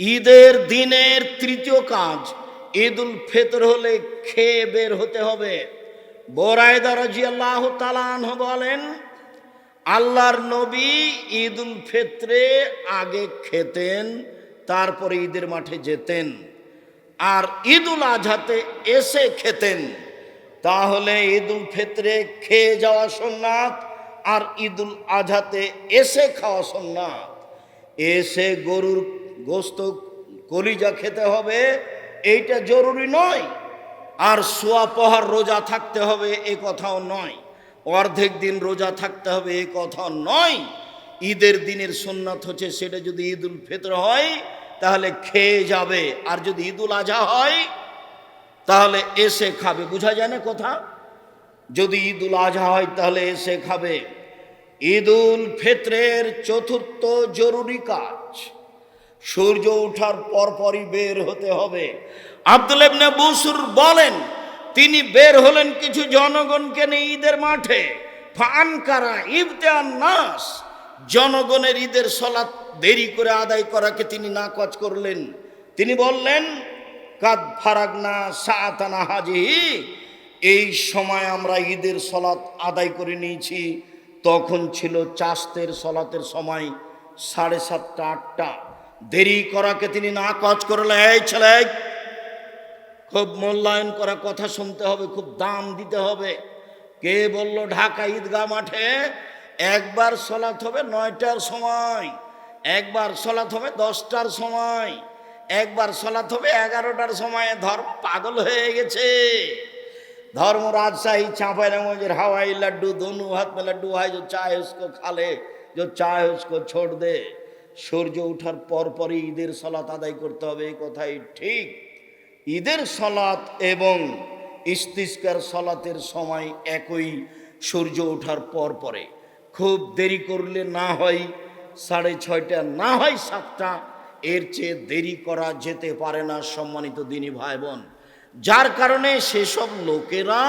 ঈদের দিনের তৃতীয় কাজ ঈদ উল ফিতর হলে খেয়ে বের হতে হবে। বোরায়দা রাজিয়াল্লাহ তালান বলেন, আল্লাহর নবী ঈদ উল ফিতরে আগে খেতেন, তারপরে ঈদের মাঠে যেতেন। আর ঈদ উল আজহাতে এসে খেতেন। তাহলে ঈদ উল ফিতরে খেয়ে যাওয়া সোননাথ আর ঈদ উল আজহাতে এসে খাওয়া সোননাথ এসে গরুর গোস্ত কলিজা খেতে হবে, এইটা জরুরি নয়। আর সোয়া পহার রোজা থাকতে হবে, এ কথাও নয়। অর্ধেক দিন রোজা থাকতে হবে, এ কথাও নয়। ঈদের দিনের সুন্নাত হচ্ছে, সেটা যদি ঈদ উল ফিতর হয়, তাহলে খেয়ে যাবে। আর যদি ঈদ উল আজহা হয়, তাহলে এসে খাবে। বোঝা যায় না কথা? যদি ঈদ উল আজহা হয়, তাহলে এসে খাবে। ঈদ উল ফিতরের চতুর্থ জরুরি কাজ। সূর্য ওঠার পরপরই বের হতে হবে। আব্দুল ইবনে বুসুর বলেন, তিনি বের হলেন কিছু জনগণকে নিয়ে ঈদের মাঠে। ফানকারা ইবতান নাস, জনগণের ঈদের সলাৎ দেরি করে আদায় করাকে তিনি নাকচ করলেন। তিনি বললেন, কাদ ফারাগনা সাতানা হাজিহি, এই সময় আমরা ঈদের সলাৎ আদায় করে নিয়েছি। তখন ছিল চাষতের সলাতের সময় সাড়ে সাতটা, আটটা। দেরি করাকে তিনি না কাজ করলেন এই ছেলে, খুব মূল্যায়ন করা কথা শুনতে হবে, খুব দাম দিতে হবে। কে বলল, ঢাকা ঈদগাহ মাঠে একবার সলাথ হবে নয়টার সময়, একবার সলাথ হবে দশটার সময়, একবার সলাথ হবে এগারোটার সময়। ধর্ম পাগল হয়ে গেছে। ধর্ম রাজশাহী চাঁপাইনামজের হাওয়াই লাড্ডু দনু হাত লাড্ডু হাই যো চায় খালে, যো চায় ছোট দে। সূর্য ওঠার পরপরই ঈদের সলাত আদায় করতে হবে কথাই ঠিক। ঈদের সলাত এবং ইস্তিস্কার সলাতের সময় একই সূর্য ওঠার পর পরে খুব দেরি করলে না হয়, সাড়ে ছয়টা, না হয় সাতটা, এর চেয়ে দেরি করা যেতে পারে না, সম্মানিত দিনী ভাই বোন যার কারণে সেসব লোকেরা,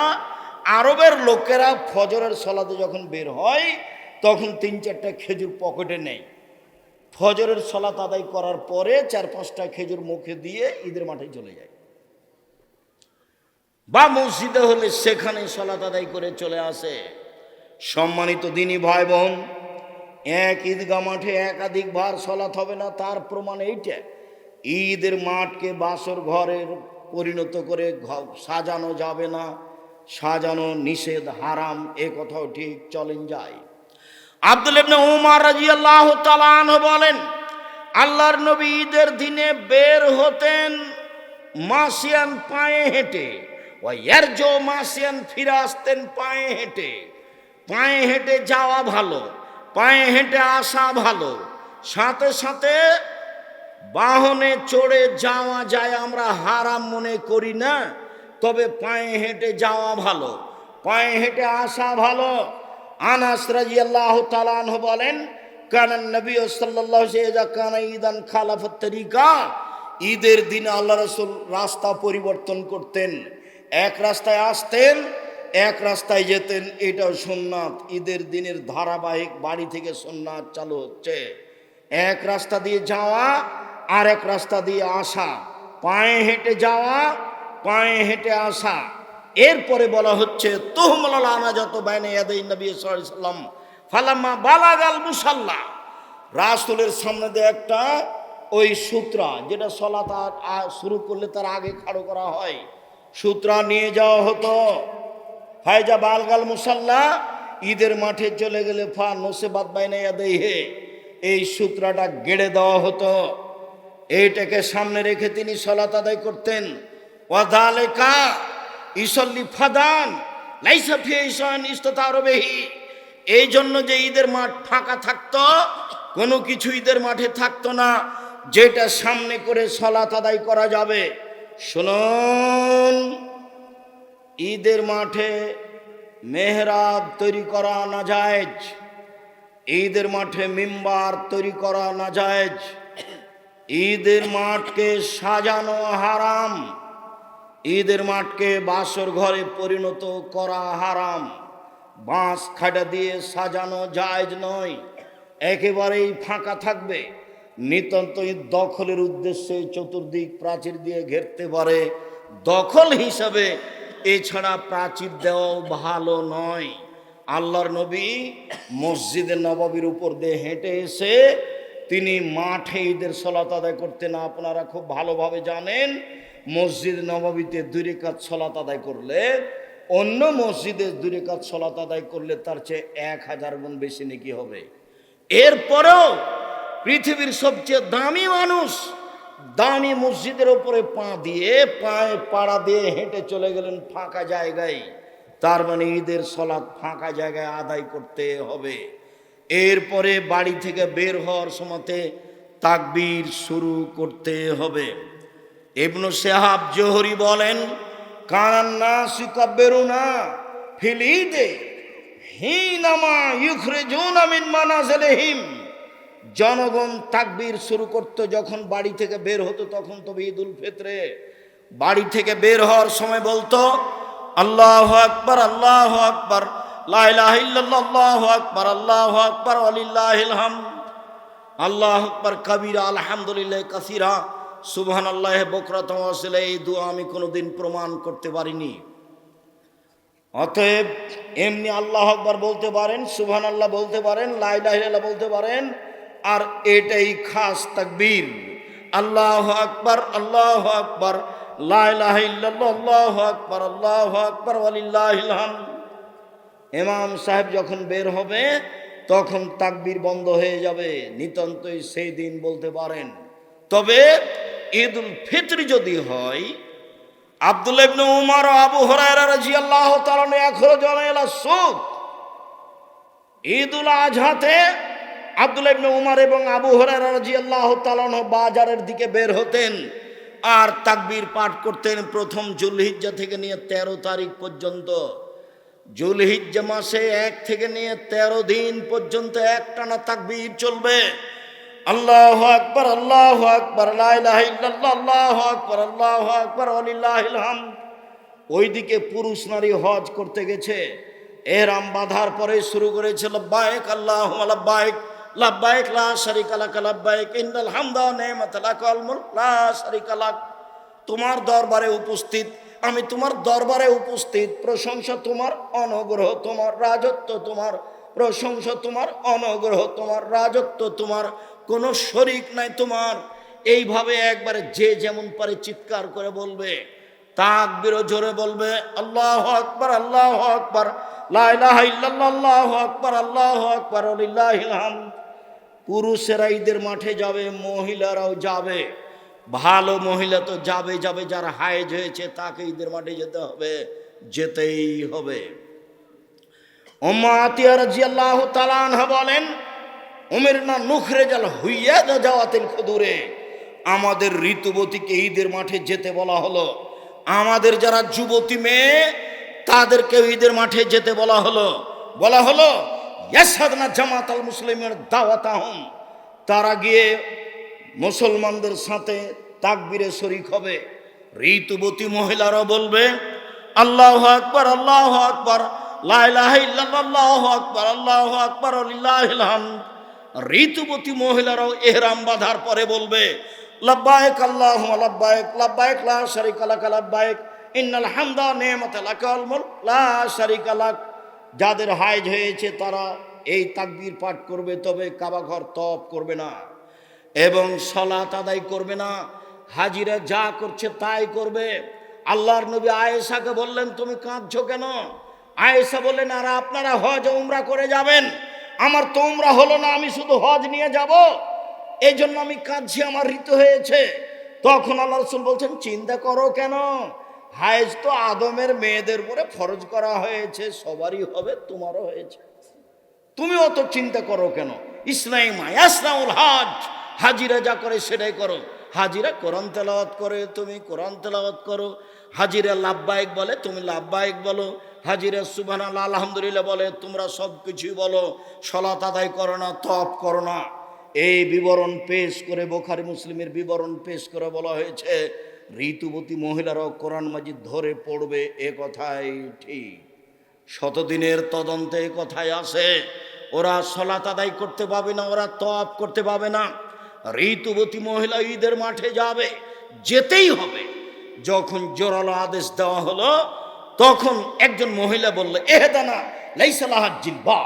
আরবের লোকেরা ফজরের সলাতে যখন বের হয়, তখন তিন চারটা খেজুর পকেটে নেয়। ফজরের সলাত আদায় করার পরে চার পাঁচটা খেজুর মুখে দিয়ে ঈদের মাঠে চলে যায়। বা মসজিদে হলে সেখানে সলাত আদায় করে চলে আসে। সম্মানিত দিনী ভাই বোন এক ঈদগা মাঠে একাধিক বার সলাত হবে না, তার প্রমাণ এইটা। ঈদের মাঠকে বাসর ঘরের পরিণত করে সাজানো যাবে না, সাজানো নিষেধ, হারাম, এ কথাও ঠিক, চলেন যায় আব্দুল ইবনে উমার রাদিয়াল্লাহু তাআলা বলেন, আল্লাহর নবী ঈদের দিনে বের হতেন মাসিয়ান পায়ে হেঁটে ওয়ারজো মাসিয়ান ফিরে আসতেন পায়ে হেঁটে। পায়ে হেঁটে যাওয়া ভালো, পায়ে হেঁটে আসা ভালো। সাথে সাথে বাহনে চড়ে যাওয়া যায় আমরা হারাম মনে করি না, তবে পায়ে হেঁটে যাওয়া ভালো। পায়ে হেঁটে আসা ভালো আনাস রাজিয়াল্লাহ তালান বলেন কানান নবী আলাইহি কানা ঈদান খালাফত তরিকা। ঈদের দিন আল্লাহ রসুল রাস্তা পরিবর্তন করতেন। এক রাস্তায় আসতেন, এক রাস্তায় যেতেন, এটাও সোননাথ ঈদের দিনের ধারাবাহিক বাড়ি থেকে সোননাথ চালু হচ্ছে। এক রাস্তা দিয়ে যাওয়া আর এক রাস্তা দিয়ে আসা। পায়ে হেঁটে যাওয়া, পায়ে হেঁটে আসা। এরপরে বলা হচ্ছে, তোহমলাল আনা যত বাইনে ইয়াদাই নবী সাল্লাম ফালাম্মা বালাগাল মুসাল্লা। রাসুলের সামনে দিয়ে একটা ওই সূত্রা, যেটা সলাত আর- আর শুরু করলে তার আগে খাড়ো করা হয়। সূত্রা নিয়ে যাওয়া হতো ফায়জা বালগাল মুসাল্লা, ঈদের মাঠে চলে গেলে ফা নোসে বাদ বাইনে হে, এই সূত্রাটা গেড়ে দেওয়া হতো। এইটাকে সামনে রেখে তিনি সলাত আদায় করতেন। ওয়াদালেকা ইসল্লি ফাদান এই জন্য যে ঈদের মাঠ ফাঁকা থাকতো, কোনো কিছু ঈদের মাঠে থাকতো না, যেটা সামনে করে সলাত আদায় করা যাবে। শুনুন, ঈদের মাঠে মেহরাব তৈরি করা না জায়েজ ঈদের মাঠে মিম্বার তৈরি করা না জায়েজ ঈদের মাঠকে সাজানো হারাম। ঈদের মাঠকে বাসর ঘরে পরিণত করা হারাম। বাঁশ খাটা দিয়ে সাজানো জায়জ নয়। একেবারেই ফাঁকা থাকবে। নিতান্তই দখলের উদ্দেশ্যে চতুর্দিক প্রাচীর দিয়ে ঘেরতে পারে। দখল হিসাবে এছাড়া প্রাচীর দেওয়াও ভালো নয়। আল্লাহর নবী মসজিদে নবাবির উপর দিয়ে হেঁটে এসে তিনি মাঠে ঈদের সলাত আদায় করতেন। আপনারা খুব ভালোভাবে জানেন মসজিদ নবাবিতে দুই রেখাত সলাত আদায় করলে, অন্য মসজিদে দুই রেখাত সলাত আদায় করলে তার চেয়ে এক হাজার গুণ বেশি নাকি হবে। এরপরেও পৃথিবীর সবচেয়ে দামি মানুষ দামি মসজিদের ওপরে পা দিয়ে পায়ে পাড়া দিয়ে হেঁটে চলে গেলেন ফাঁকা জায়গায়। তার মানে ঈদের সলাৎ ফাঁকা জায়গায় আদায় করতে হবে। এরপরে বাড়ি থেকে বের হওয়ার সময়তে তাকবীর শুরু করতে হবে। ইবনু সেহাব জোহরি বলেন, কান্না সিকাবেরুনা ফিলিদে হিনামা ইউখরিজুনা মিন মানাজিলিহিম। জনগণ তাকবীর শুরু করতো যখন বাড়ি থেকে বের হতো, তখন তবে ঈদ উল ফিতরে বাড়ি থেকে বের হওয়ার সময় বলতো, আল্লাহ আকবার আল্লাহ আকবার, লা ইলাহা ইল্লাল্লাহ, আল্লাহু আকবার আল্লাহু আকবার হামদ, আল্লাহ আকবার, কবিরা, আলহামদুলিল্লাহ, কাসিরা সুবহান আল্লাহ বকরাত আসলে এই দোয়া আমি কোনোদিন প্রমাণ করতে পারিনি। অতএব এমনি আল্লাহ আকবার বলতে পারেন সুবহান আল্লাহ বলতে পারেন লাইলাহিল্লাহ বলতে পারেন, আর এটাই খাস তাকবীর। আল্লাহ আকবার আল্লাহ আকবার আল্লাহ আকবার আল্লাহ আকবার, ওয়ালিল্লাহিল হামদ। ইমাম সাহেব যখন বের হবে, তখন তাকবীর বন্ধ হয়ে যাবে, নিতান্তই সেই দিন বলতে পারেন। তবে ঈদ উল ফিত্র যদি হয় আব্দুল ইবনে উমর ও আবু হুরায়রা রাদিয়াল্লাহু তাআলা এখনও জানাইলা সুদ। ঈদ উল আজহাতে আব্দুল ইবনে এবং আবু হুরায়রা রাদিয়াল্লাহু তাআলা বাজারের দিকে বের হতেন আর তাকবীর পাঠ করতেন প্রথম জুলহিজ্জা থেকে নিয়ে তেরো তারিখ পর্যন্ত। জুলহিজ্জা মাসে এক থেকে নিয়ে তেরো দিন পর্যন্ত একটানা তাকবীর চলবে। আল্লাহ আকবর আল্লাহ আকবর আল্লাহ আকবর আল্লাহ আকবর আলিল্লাহিল হামদ। ওইদিকে পুরুষ নারী হজ করতে গেছে। এহরাম বাঁধার পরে শুরু করেছে, লব্বাইক আল্লাহ লব্বাইক লব্বাইক, লা শারিকা লাক, লব্বাইক, ইন্নাল হামদা নি'মাত লা শারিকা লাক। তোমার দরবারে উপস্থিত, আমি তোমার দরবারে উপস্থিত, প্রশংসা তোমার, অনুগ্রহ তোমার, রাজত্ব তোমার, প্রশংসা তোমার, অনুগ্রহ তোমার, রাজত্ব তোমার কোনো শরিক নাই তোমার। এইভাবে একবারে যে যেমন পারে চিৎকার করে বলবে তাক তাকবিরও জোরে বলবে, আল্লাহ আকবার আল্লাহ আকবার, লা ইলাহা ইল্লাল্লাহ, আল্লাহু আকবার আল্লাহু আকবার পুরুষেরা ঈদের মাঠে যাবে, মহিলারাও যাবে। ভালো মহিলা তো যাবে যাবে, যার হায়েজ হয়েছে, তাকে ঈদের মাঠে যেতে হবে, যেতেই হবে। ওম্মাতিয়া রাজিয়াল্লাহু তাআলা আনহা বলেন উমের না নুখরে জাল হুইয়া যাওয়াতেন খুদুরে। আমাদের ঋতুবতীকে ঈদের মাঠে যেতে বলা হলো। আমাদের যারা যুবতী মেয়ে তাদেরকে ঈদের মাঠে যেতে বলা হলো। বলা হলো ইয়াসাদনা জামাত আল মুসলিমের দাওয়াত আহম তারা গিয়ে মুসলমানদের সাথে তাকবিরে শরিক হবে। ঋতুবতী মহিলারা বলবে, আল্লাহ আকবার আল্লাহ আকবার লাহ আকবার, আল্লাহ আকবার লিল্লাহিল হামদ। ঋতুবতী মহিলারাও এহরাম বাঁধার পরে বলবে, লব্বায়ক আল্লাহ লব্বায়ক লব্বায়ক, লা শারিকা লাক, লব্বায়ক, ইন্নাল হামদা নি'মাত লাকাল মুলক, লা শারিকা লাক। যাদের হাইজ হয়েছে তারা এই তাকবীর পাঠ করবে, তবে কাবা ঘর তপ করবে না এবং সলাত আদায় করবে না। হাজিরা যা করছে তাই করবে। আল্লাহর নবী আয়েশাকে বললেন, তুমি কাঁদছো কেন? আয়েশা বললেন, আর আপনারা হজ উমরা করে যাবেন। আমার তো উমরা হলো না, আমি শুধু হজ নিয়ে যাব। এই জন্য আমি কাঁদছি, আমার ঋতু হয়েছে। তখন আল্লাহ রসুল বলছেন, চিন্তা করো কেন? হায়েজ তো আদমের মেয়েদের উপরে ফরজ করা হয়েছে, সবারই হবে, তোমারও হয়েছে। তুমি অত চিন্তা করো কেন? ইসলাম ইয়াসনাউল হজ। হাজিরা যা করে সেটাই করো। হাজিরা কোরআন তেলাওয়াত করে, তুমি কোরআন তেলাওয়াত করো। হাজিরা লাভবায়ক বলে, তুমি লাভবায়ক বলো। হাজিরা সুবান আলহামদুলিল্লাহ বলে, তোমরা সব কিছুই বলো, সলাত আদায় করো না তপ করো না। এই বিবরণ পেশ করে বোখারি মুসলিমের বিবরণ পেশ করে বলা হয়েছে, ঋতুবতী মহিলারাও কোরআন মাজিদ ধরে পড়বে এ কথাই ঠিক। শতদিনের তদন্তে এ কথাই আসে ওরা সলাত আদায় করতে পাবে না, ওরা তপ করতে পাবে না। ঋতুবতী মহিলা ঈদের মাঠে যাবে, যেতেই হবে। যখন জোরালো আদেশ দেওয়া হলো তখন একজন মহিলা বলল, এহেদানা লাইসালাহ জিলবা।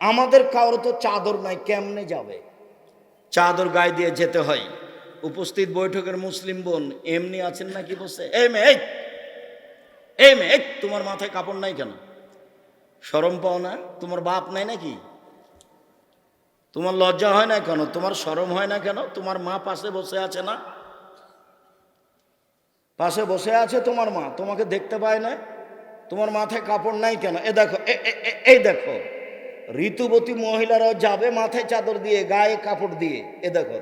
আমাদের কারও তো চাদর নাই, কেমনে যাবে? চাদর গায়ে দিয়ে যেতে হয়। উপস্থিত বৈঠকের মুসলিম বোন, এমনি আছেন নাকি বসে? এই মে এই মে তোমার মাথায় কাপড় নাই কেন? সরম পাও না? তোমার বাপ নাই নাকি? তোমার লজ্জা হয় না কেন? তোমার সরম হয় না কেন? তোমার মা পাশে বসে আছে না? পাশে বসে আছে তোমার মা। তোমাকে দেখতে পায় না। তোমার মাথায় কাপড় নাই কেন? এ দেখো এই দেখো। ঋতুবতী মহিলারাও যাবে মাথায় চাদর দিয়ে, গায়ে কাপড় দিয়ে। এ দেখো।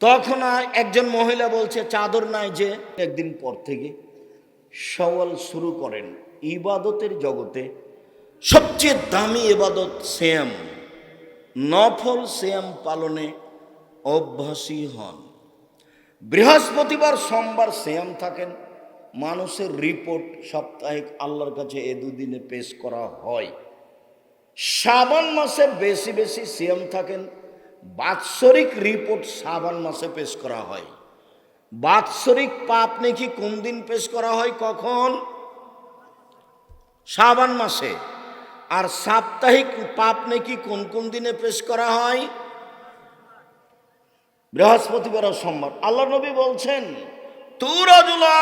তখন একজন মহিলা বলছে, চাদর নাই যে। একদিন পর থেকে সওয়াল শুরু করেন, ইবাদতের জগতে সবচেয়ে দামি ইবাদত শ্যাম। নফল শ্যাম পালনে অভ্যাসী হন। বৃহস্পতিবার সোমবার শ্যাম থাকেন। মানুষের রিপোর্ট সাপ্তাহিক আল্লাহর কাছে এ দুদিনে পেশ করা হয়। শ্রাবণ মাসে বেশি বেশি সিএম থাকেন। বাৎসরিক রিপোর্ট শ্রাবণ মাসে পেশ করা হয়। বাৎসরিক পাপ নাকি কোন দিন পেশ করা হয় কখন? শ্রাবণ মাসে। আর সাপ্তাহিক পাপ নাকি কোন কোন দিনে পেশ করা হয়? বৃহস্পতিবার সোমবার। আল্লাহ নবী বলছেন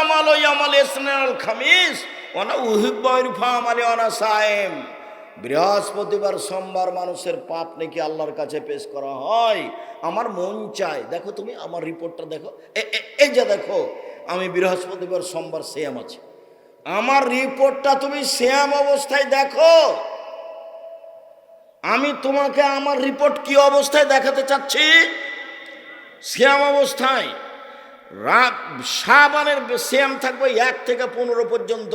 আমাল সায়েম বৃহস্পতিবার সোমবার মানুষের পাপ নাকি আল্লাহর কাছে পেশ করা হয়? আমার মন চায়। দেখো তুমি, আমার রিপোর্টটা দেখো। এই যে দেখো, আমি বৃহস্পতিবার সোমবার সেম আছি। আমার রিপোর্টটা তুমি শ্যাম অবস্থায় দেখো। আমি তোমাকে আমার রিপোর্ট কি অবস্থায় দেখাতে চাচ্ছি? শ্যাম অবস্থায়। রাত সাবানের শ্যাম থাকবে এক থেকে পনেরো পর্যন্ত।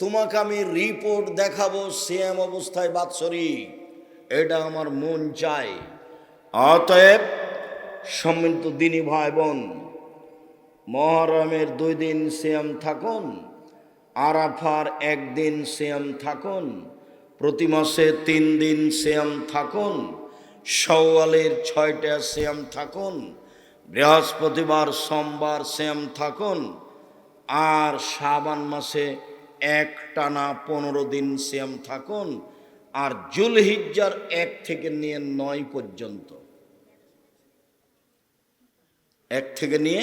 তোমাকে আমি রিপোর্ট দেখাবো শ্যাম অবস্থায় বাৎসরিক। এটা আমার মন চাই অতএব সম্মিলিত দিনী ভাই বোন মহরমের দুই দিন শ্যাম থাকুন, আরাফার একদিন শ্যাম থাকুন, প্রতি মাসে তিন দিন শ্যাম থাকুন। সওয়ালের ছয়টা শ্যাম থাকুন, বৃহস্পতিবার, সোমবার শ্যাম থাকুন, আর শ্রাবণ মাসে এক টানা পনেরো দিন শ্যাম থাকুন, আর জুলহিজ্জার এক থেকে নিয়ে নয় পর্যন্ত। এক থেকে নিয়ে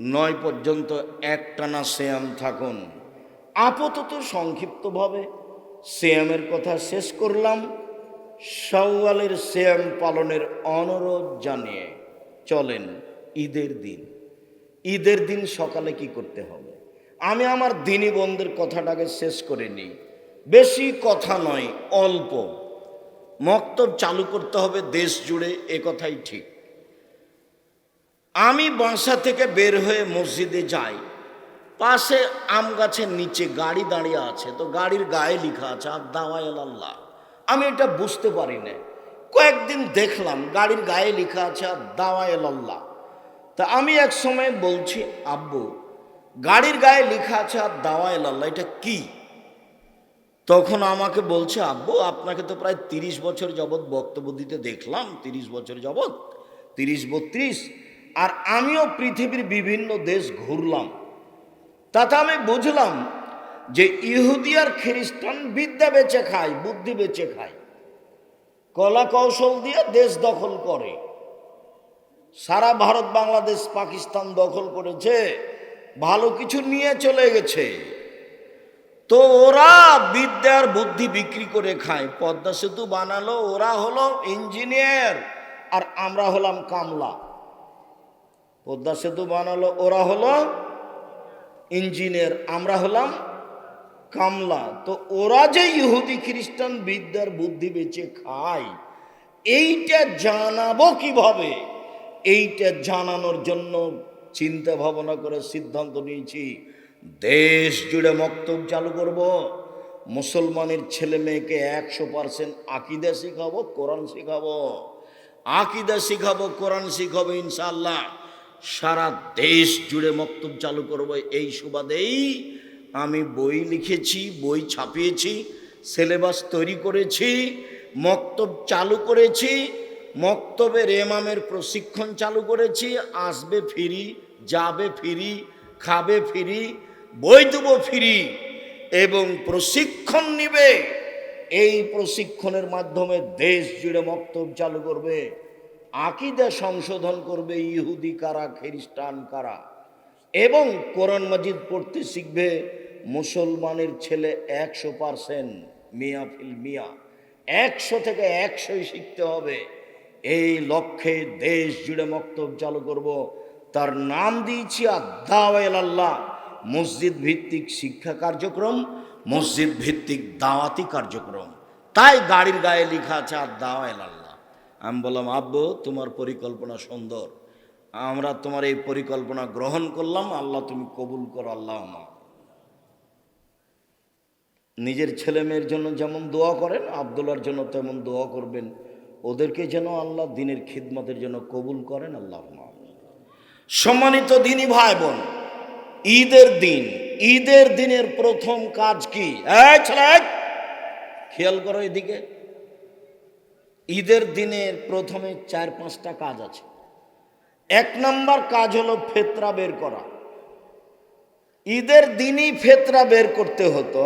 নয় পর্যন্ত এক টানা শ্যাম থাকুন। আপাতত সংক্ষিপ্তভাবে শ্যামের কথা শেষ করলাম। সওয়ালের শ্যাম পালনের অনুরোধ জানিয়ে চলেন ঈদের দিন। ঈদের দিন সকালে কি করতে হবে? আমি আমার দিনী বন্ধের কথাটাকে শেষ করে নিই। বেশি কথা নয়, অল্প। মক্তব চালু করতে হবে দেশ জুড়ে, এ কথাই ঠিক। আমি বাসা থেকে বের হয়ে মসজিদে যাই। পাশে আম গাছের নিচে গাড়ি দাঁড়িয়ে আছে, তো গাড়ির গায়ে লেখা আছে আর দাওয়াই আল্লাহ আমি এটা বুঝতে পারি না কয়েকদিন দেখলাম, গাড়ির গায়ে লেখা আছে আর দাওয়াই আল্লাহ তা আমি এক সময় বলছি, আব্বু, গাড়ির গায়ে লেখা আছে আর দাওয়াই আল্লাহ এটা কি? তখন আমাকে বলছে, আব্বু, আপনাকে তো প্রায় তিরিশ বছর যাবৎ বক্তব্য দিতে দেখলাম, তিরিশ বছর যাবৎ, তিরিশ বত্রিশ, আর আমিও পৃথিবীর বিভিন্ন দেশ ঘুরলাম। তাতে আমি বুঝলাম যে ইহুদি আর খ্রিস্টান বিদ্যা বেচে খায়, বুদ্ধি বেচে খায়। কলা কৌশল দিয়ে দেশ দখল করে। সারা ভারত, বাংলাদেশ, পাকিস্তান দখল করেছে, ভালো কিছু নিয়ে চলে গেছে। তো ওরা বিদ্যার বুদ্ধি বিক্রি করে খায়। পদ্মা সেতু বানালো, ওরা হলো ইঞ্জিনিয়ার, আর আমরা হলাম কামলা। পদ্মা সেতু বানালো, ওরা হলো ইঞ্জিনিয়ার, আমরা হলাম কামলা। তো ওরা যে ইহুদি খ্রিস্টান বিদ্যার বুদ্ধি বেঁচে খায়, এইটা জানাব কীভাবে? এইটা জানানোর জন্য চিন্তা ভাবনা করে সিদ্ধান্ত নিয়েছি, দেশ জুড়ে মক্তব চালু করব। মুসলমানের ছেলে মেয়েকে একশো পার্সেন্ট আকিদা শিখাবো, কোরআন শিখাবো। আকিদা শিখাবো, কোরআন শিখাবো ইনশাল্লাহ সারা দেশ জুড়ে মক্তব চালু করব, এই সুবাদেই আমি বই লিখেছি, বই ছাপিয়েছি, সিলেবাস তৈরি করেছি, মক্তব চালু করেছি মক্তবের এমামের প্রশিক্ষণ চালু করেছি, আসবে ফিরি, যাবে ফিরি, খাবে ফিরি, বই দেবো ফিরি এবং প্রশিক্ষণ নিবে। এই প্রশিক্ষণের মাধ্যমে দেশ জুড়ে মক্তব চালু করবে, আকিদা সংশোধন করবে, ইহুদি কারা, খ্রিস্টান কারা এবং কোরআন মাজিদ পড়তে শিখবে মুসলমানের ছেলে একশো পারসেন্ট মিয়া ফিল মিয়া। একশো থেকে একশোই শিখতে হবে। এই লক্ষ্যে দেশ জুড়ে মক্তব চালু করব। তার নাম দিয়েছি আদাওয়াল আল্লাহ। মসজিদ ভিত্তিক শিক্ষা কার্যক্রম, মসজিদ ভিত্তিক দাওয়াতি কার্যক্রম। তাই গাড়ির গায়ে লেখা আছে আদাওয়াল আল্লাহ। আমি বললাম, আব্বু, তোমার পরিকল্পনা সুন্দর। আমরা তোমার এই পরিকল্পনা গ্রহণ করলাম। আল্লাহ তুমি কবুল করো, আল্লাহ আমার। নিজের ছেলে মেয়ের জন্য যেমন দোয়া করেন আবদুল্লার জন্য তেমন দোয়া করবেন। ওদেরকে যেন আল্লাহ দিনের খিদমতের জন্য কবুল করেন আল্লাহ সম্মানিত দিনী ভাই বোন ঈদের দিন, ঈদের দিনের প্রথম কাজ কি? খেয়াল করো এদিকে। ঈদের দিনের প্রথমে চার পাঁচটা কাজ আছে। এক নম্বর কাজ হলো ফেতরা বের করা। ঈদের দিনই ফেতরা বের করতে হতো।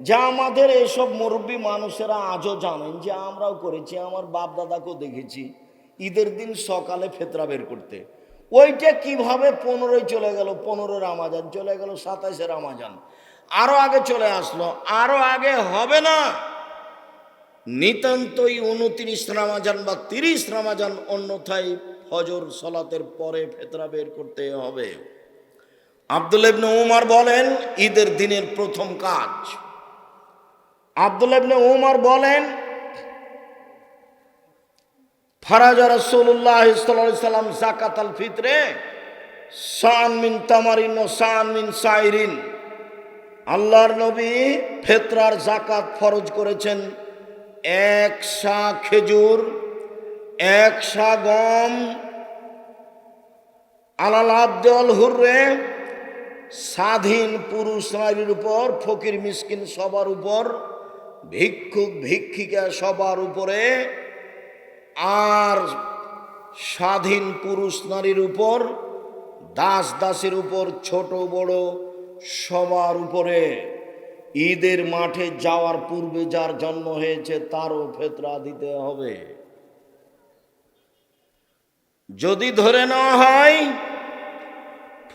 যা আমাদের এইসব মুরব্বী মানুষেরা আজও জানেন যে আমরাও করেছি, আমার বাপ দাদাকেও দেখেছি, ঈদের দিন সকালে ফেতরা বের করতে। ওইটা কীভাবে পনেরোই চলে গেল? পনেরো রামাজান, চলে গেল সাতাশে রামাজান। আরও আগে চলে আসলো, আরও আগে হবে না। নিতান্তই উনত্রিশ রামাজান বা তিরিশ রামাজান অন্যথায় ফজর সলাতের পরে ফেতরা বের করতে হবে। আব্দুল উমার বলেন, ঈদের দিনের প্রথম কাজ আব্দুল ইবনে উমার বলেন, ফারাজা আলাইহি সাল্লাম যাকাত আল ফিতরে সান মিন তামারিন ও সান মিন সাইরিন। আল্লাহর নবী ফেতরার জাকাত ফরজ করেছেন। এক সা খেজুর, এক সা গম, আলাল আব্দুল হুররে, স্বাধীন পুরুষ নারীর উপর, ফকির মিসকিন সবার উপর ভিক্ষুক, ভিক্ষিকা সবার উপরে আর স্বাধীন পুরুষ নারীর উপর, দাস দাসের উপর, ছোট বড় সবার উপরে ঈদের মাঠে যাওয়ার পূর্বে যার জন্ম হয়েছে তারও ফেতরা দিতে হবে। যদি ধরে নেওয়া হয়,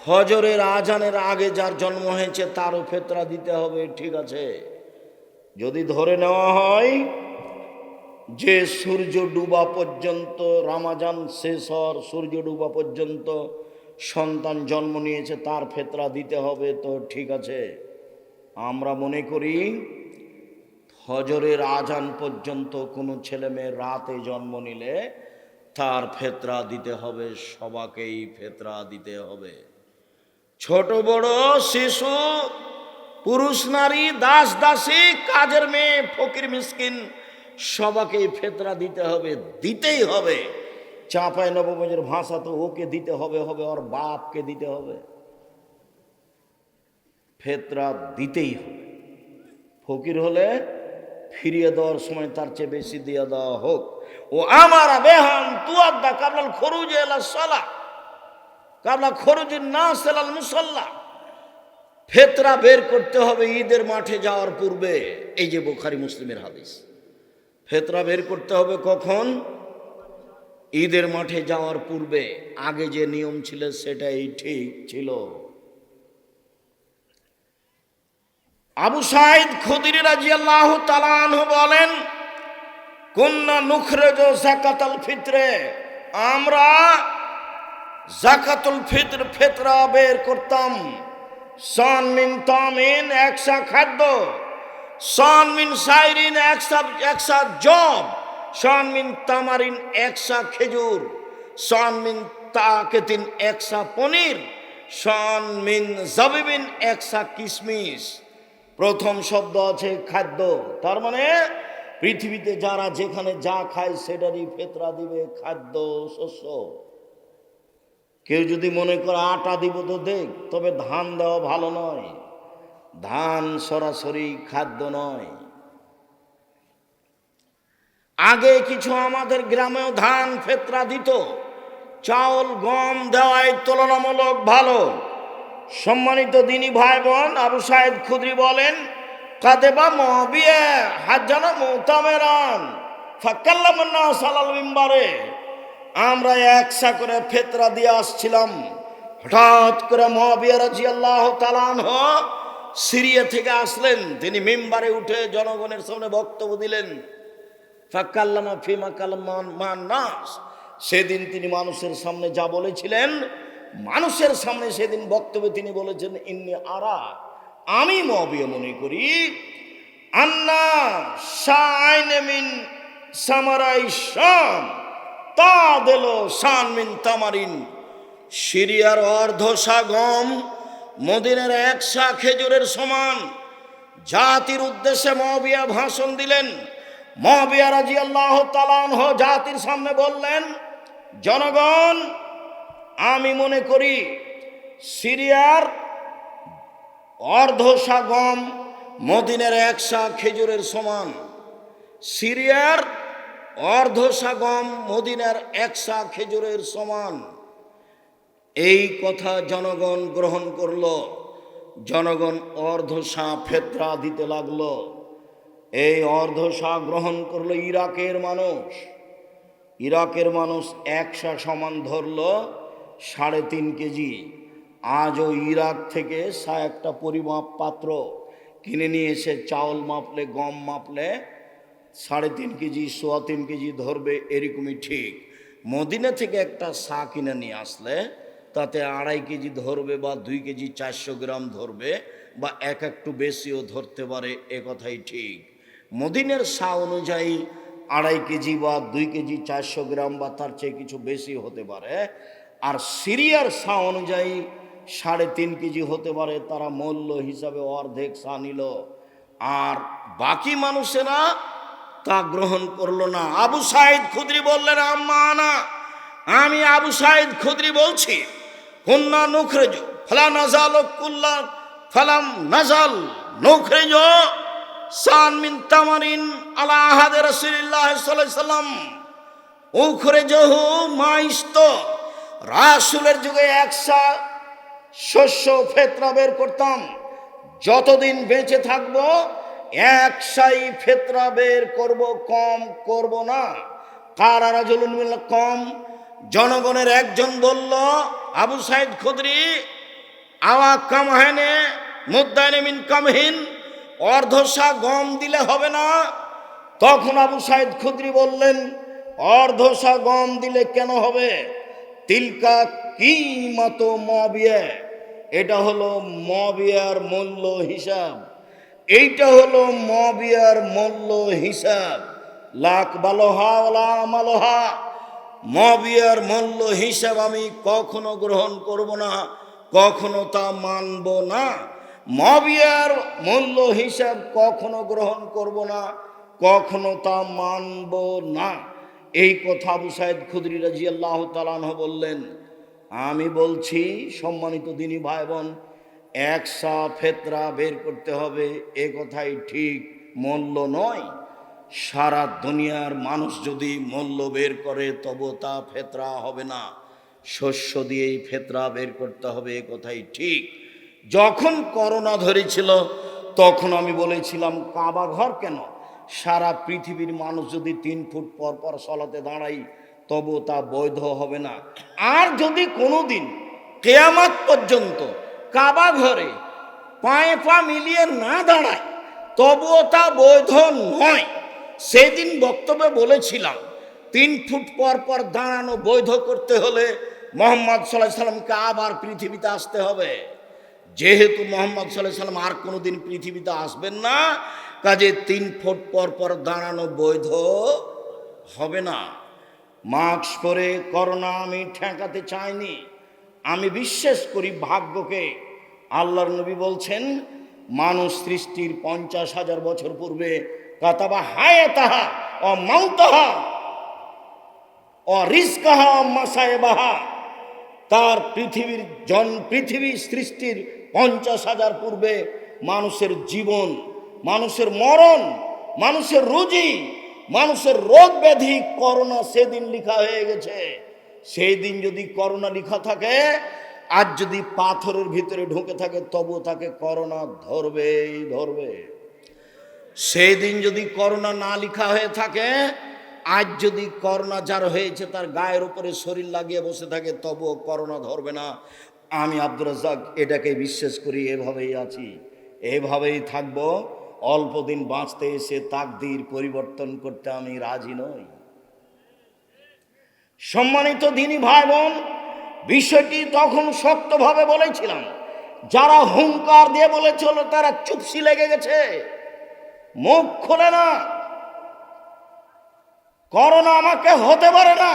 ফজরের আজানের আগে যার জন্ম হয়েছে তারও ফেতরা দিতে হবে, ঠিক আছে? যদি ধরে নেওয়া হয়, যে সূর্য ডুবা পর্যন্ত, রামাজান শেষ হওয়ার সূর্য ডুবা পর্যন্ত সন্তান জন্ম নিয়েছে, তার ফেতরা দিতে হবে, তো ঠিক আছে। আমরা মনে করি, হজরের আজান পর্যন্ত কোনো ছেলে মেয়ে রাতে জন্ম নিলে তার ফেতরা দিতে হবে, সবাকেই ফেতরা দিতে হবে। ছোট বড় শিশু পুরুষ, নারী, দাস, দাসী, কাজের মেয়ে, ফকির, মিসকিন সবাকেই ফেতরা দিতে হবে, দিতেই হবে। চাঁপায় নবমজের ভাষা তো ওকে দিতে হবে হবে ওর বাপকে দিতে হবে। ফেতরা দিতেই হবে। ফকির হলে ফিরিয়ে দেওয়ার সময় তার চেয়ে বেশি দিয়ে দেওয়া হোক। ও আমার বেহান তুয়াদ্দা কাবলাল খরুজ এলা সলা। কাবলা খরুজের না সেলাল মুসল্লা। ফেতরা বের করতে হবে ঈদের মাঠে যাওয়ার পূর্বে। এই যে বোখারি মুসলিমের হাদিস। ফেতরা বের করতে হবে কখন? ঈদের মাঠে যাওয়ার পূর্বে। আগে যে নিয়ম ছিল সেটাই ঠিক ছিল। আবু সাইদ খুদির রাজিয়াল্লাহ তালান বলেন কন্যা নুখরেজ জাকাতাল ফিতরে। আমরা জাকাতুল ফিতর ফেতরা বের করতাম। সন মিন তামিন একসা খাদ্য। সন মিন সাইরিন একসা একসা জব। সন মিন তামারিন একসা খেজুর। সন মিন তাকেতিন একসা পনির। সন মিন জবিবিন একসা কিশমিশ প্রথম শব্দ আছে খাদ্য। তার মানে পৃথিবীতে যারা যেখানে যা খায় সেটারই ফেতরা দিবে খাদ্য, শস্য। কেউ যদি মনে করে আটা দিব তো দেখ, তবে ধান দেওয়া ভালো নয়। ধান সরাসরি খাদ্য নয়। আগে কিছু আমাদের গ্রামেও ধান ফেতরা দিত। চাউল, গম দেওয়ায় তুলনামূলক ভালো। সম্মানিত দিনী ভাই বোন আবু সাহেদ খুদ্রি বলেন কাদেবা মহবিয়ে হাজানা মোতামেরান ফাক্কাল্লামন্না সালাল মিম্বারে। আমরা একসা করে ফেতরা দিয়ে আসছিলাম। হঠাৎ করে মহাবিয়া রাজি আল্লাহ সিরিয়া থেকে আসলেন। তিনি মেম্বারে উঠে জনগণের সামনে বক্তব্য দিলেন। ফিমা সেদিন তিনি মানুষের সামনে যা বলেছিলেন, মানুষের সামনে সেদিন বক্তব্যে তিনি বলেছেন, ইন্নি আরা, আমি মবিয় মনে করি, আন্না শাইনেমিন সামারাই শাম। তা দিল সানমিন তামারিন। সিরিয়ার অর্ধ সাগম মদিনের একশা খেজুরের সমান। জাতির উদ্দেশ্যে মহবিয়া ভাষণ দিলেন। মহবিয়া রাজি আল্লাহ তালানহ জাতির সামনে বললেন, জনগণ, আমি মনে করি সিরিয়ার অর্ধ সাগম মদিনের একশা খেজুরের সমান। সিরিয়ার অর্ধশা গম মদিনার একশা খেজুরের সমান। এই কথা জনগণ গ্রহণ করল। জনগণ অর্ধশা ফেতরা দিতে লাগল। এই অর্ধশা গ্রহণ করল ইরাকের মানুষ। ইরাকের মানুষ একশা সমান ধরল সাড়ে তিন কেজি। আজও ইরাক থেকে সা একটা পরিমাপ পাত্র কিনে নিয়ে এসে চাউল মাপলে, গম মাপলে সাড়ে তিন কেজি, সোয়া তিন কেজি ধরবে, এরকমই ঠিক। মদিনা থেকে একটা সা কিনে নিয়ে আসলে, তাতে আড়াই কেজি ধরবে বা দুই কেজি চারশো গ্রাম ধরবে বা এক একটু বেশিও ধরতে পারে, এ কথাই ঠিক। মদিনের সা অনুযায়ী আড়াই কেজি বা দুই কেজি চারশো গ্রাম বা তার চেয়ে কিছু বেশি হতে পারে। আর সিরিয়ার সা অনুযায়ী সাড়ে তিন কেজি হতে পারে, তারা মূল্য হিসাবে অর্ধেক সা নিল। আর বাকি মানুষেরা তা গ্রহণ করল না। আবু সাইদ খুদরি বললেন, আম্মা না আমি আবু সাইদ খুদরি বলছি কন্যা নুখরেজ, ফলা নাজাল কুল্লা, ফালাম নাজাল নুখরেজ, সান মিন তামারিন আলা আহাদে রাসূলুল্লাহ সাল্লাল্লাহু আলাইহি সাল্লাম, উখরেজহু মাইস্ত রাসূলের যুগে একসা শস্য ফেতরা বের করতাম, যতদিন বেঁচে থাকব একসাই ফেতরা বের করব, কম করব না। কার মিল কম? জনগণের একজন বলল, আবু সাইদ খুদরি, আওয়া কামহেনে মুদ্দায়নে মিন কামহীন অর্ধশা গম দিলে হবে না। তখন আবু সাইদ খুদরি বললেন অর্ধশা গম দিলে কেন হবে? তিলকা কি মতো মবিয়া, এটা হলো মবিয়ার মূল্য হিসাব। এইটা হলো মবিয়ার মূল্য হিসাব। লাখ বালোহা, ওলা মালোহা। মবিয়ার মূল্য হিসাব আমি কখনো গ্রহণ করব না, কখনো তা মানব না। মবিয়ার মূল্য হিসাব কখনো গ্রহণ করব না, কখনো তা মানব না। এই কথা আবু সাইদ খুদরি রাজি আল্লাহ তালানহ বললেন, আমি বলছি সম্মানিত দিনী ভাই বোন একসা ফেতরা বের করতে হবে, এ কথাই ঠিক মূল্য নয়। সারা দুনিয়ার মানুষ যদি মূল্য বের করে, তবু তা ফেতরা হবে না। শস্য দিয়েই ফেতরা বের করতে হবে, এ কথাই ঠিক। যখন করোনা ধরেছিল, তখন আমি বলেছিলাম, কাবা ঘর কেন? সারা পৃথিবীর মানুষ যদি তিন ফুট পর পর সলাতে দাঁড়াই তবু তা বৈধ হবে না। আর যদি কোনো দিন কেয়ামাত পর্যন্ত কাবা ঘরে পায়ে পা মিলিয়ে না দাঁড়ায়, তবুও তা বৈধ নয়। সেদিন বক্তব্যে বলেছিলাম, তিন ফুট পর পর দাঁড়ানো বৈধ করতে হলে মোহাম্মদ সাল্লাহ সাল্লামকে আবার পৃথিবীতে আসতে হবে। যেহেতু মোহাম্মদ সাল্লাহ সাল্লাম আর কোনোদিন পৃথিবীতে আসবেন না, কাজে তিন ফুট পর পর দাঁড়ানো বৈধ হবে না। মাস্ক পরে করোনা আমি ঠেকাতে চাইনি। আমি বিশ্বাস করি ভাগ্যকে। আল্লাহর নবী বলছেন, মানুষ সৃষ্টির পঞ্চাশ হাজার বছর পূর্বে কাতাবা হায় তাহা ও মাউতাহা ও রিস্কাহা তার পৃথিবীর জন, পৃথিবী সৃষ্টির পঞ্চাশ হাজার পূর্বে মানুষের জীবন, মানুষের মরণ, মানুষের রুজি, মানুষের রোগ ব্যাধি করোনা সেদিন লিখা হয়ে গেছে। সেই দিন যদি করোনা লিখা থাকে, আর যদি পাথরের ভিতরে ঢুকে থাকে তবু তাকে করোনা ধরবেই ধরবে। সেই দিন যদি করোনা না লিখা হয়ে থাকে, আজ যদি করোনা যার হয়েছে তার গায়ের উপরে শরীর লাগিয়ে বসে থাকে, তবুও করোনা ধরবে না। আমি আব্দুর রাজ্জাক এটাকে বিশ্বাস করি, এভাবেই আছি। এভাবেই থাকব। অল্প দিন বাঁচতে এসে তাকদির পরিবর্তন করতে আমি রাজি নই। সম্মানিত দিনী ভাই বোন, বিষয়টি তখন শক্তভাবে বলেছিলাম। যারা হুঙ্কার দিয়ে বলেছিল, তারা চুপসি লেগে গেছে। মুখ খোলে না। করোনা আমাকে হতে পারে না,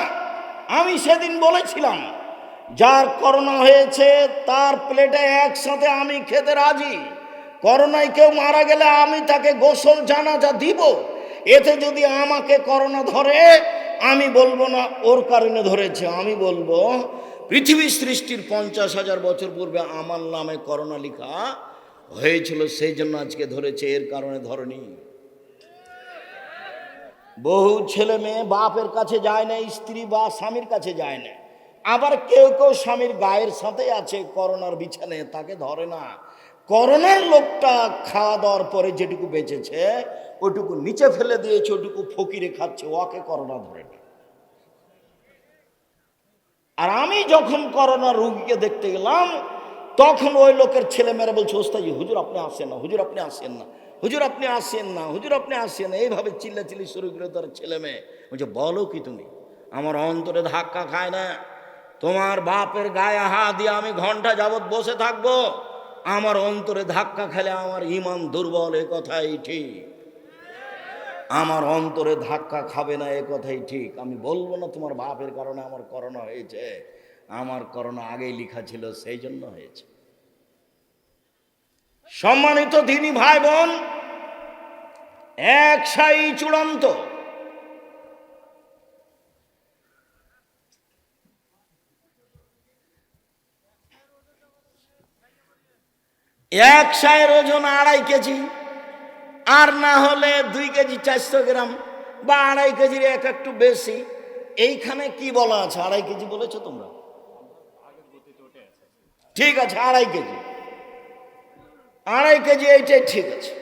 আমি সেদিন বলেছিলাম। যার করোনা হয়েছে, তার প্লেটে একসাথে আমি খেতে রাজি। করোনায় কেউ মারা গেলে আমি তাকে গোসল জানাজা দিব। এতে যদি আমাকে করোনা ধরে আমি বলব না ওর কারণে ধরেছে, আমি বলব পৃথিবী সৃষ্টির পঞ্চাশ হাজার বছর পূর্বে আমার নামে করোনা লেখা হয়েছিল, সেই জন্য আজকে ধরেছে, এর কারণে ধরেনি। বহু ছেলে মেয়ে বাপের কাছে যায় না স্ত্রী বা স্বামীর কাছে যায় না আবার কেউ কেউ স্বামীর গায়ের সাথে আছে, করোনার বিছানে তাকে ধরে না। করোনার লোকটা খাওয়া দাওয়ার পরে যেটুকু বেঁচেছে ওটুকু নিচে ফেলে দিয়েছে, ওটুকু ফকিরে খাচ্ছে, ওকে করোনা ধরে না আর আমি যখন করোনা রুগীকে দেখতে গেলাম, তখন ওই লোকের ছেলে মেয়েরা বলছে ওস্তাজি হুজুর আপনি আসেন না, হুজুর আপনি আসেন না, হুজুর আপনি আসেন না, হুজুর আপনি আসেন না। এইভাবে চিল্লা চিল্লি শুরু করে তার ছেলে মেয়ে। বলছে, বলো কি তুমি? আমার অন্তরে ধাক্কা খায় না। তোমার বাপের গায়ে হাত দিয়ে আমি ঘণ্টা যাবৎ বসে থাকব। আমার অন্তরে ধাক্কা খেলে আমার ইমান দুর্বল, এ কথাই ঠিক। আমার অন্তরে ধাক্কা খাবে না, এ কথাই ঠিক। আমি বলব না তোমার বাপের কারণে আমার করোনা হয়েছে। আমার করোনা আগেই লেখা ছিল, সেই জন্য হয়েছে। সম্মানিত দিনী ভাই বোন এক সাই চূড়ান্ত। এক সায়ের ওজন আড়াই কেজি। আর না হলে দুই কেজি চারশো গ্রাম বা আড়াই কেজির এক একটু বেশি এইখানে কি বলা আছে? আড়াই কেজি বলেছ তোমরা? ঠিক আছে আড়াই কেজি। আড়াই কেজি এইটাই ঠিক আছে।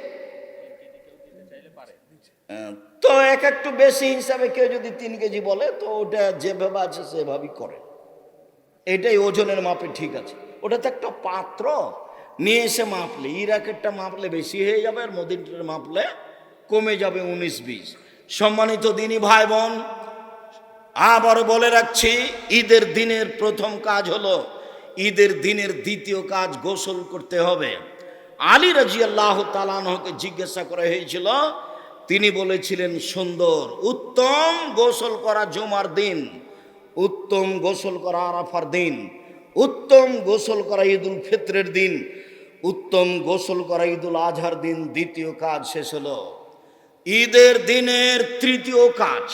হ্যাঁ, তো এক একটু বেশি হিসাবে কেউ যদি তিন কেজি বলে তো ওটা যেভাবে আছে সেভাবেই করে। এটাই ওজনের মাপে ঠিক আছে। ওটা তো একটা পাত্র নিয়ে এসে মাপলে, ইরাকেরটা মাপলে বেশি হয়ে যাবে আর মদিনটার মাপলে কমে যাবে উনিশ বিশ। সম্মানিত দিনী ভাই বোন আবার বলে রাখছি, ঈদের দিনের প্রথম কাজ হলো, ঈদের দিনের দ্বিতীয় কাজ গোসল করতে হবে। আলী রাজি আল্লাহ তালানহকে জিজ্ঞাসা করা হয়েছিল, তিনি বলেছিলেন, সুন্দর, উত্তম গোসল করা জমার দিন, উত্তম গোসল করা আরাফার দিন, উত্তম গোসল করা ঈদুল ফিত্রের দিন উত্তম গোসল করা ঈদুল আজহার দিন দ্বিতীয় কাজ শেষ হলো। ঈদের দিনের তৃতীয় কাজ।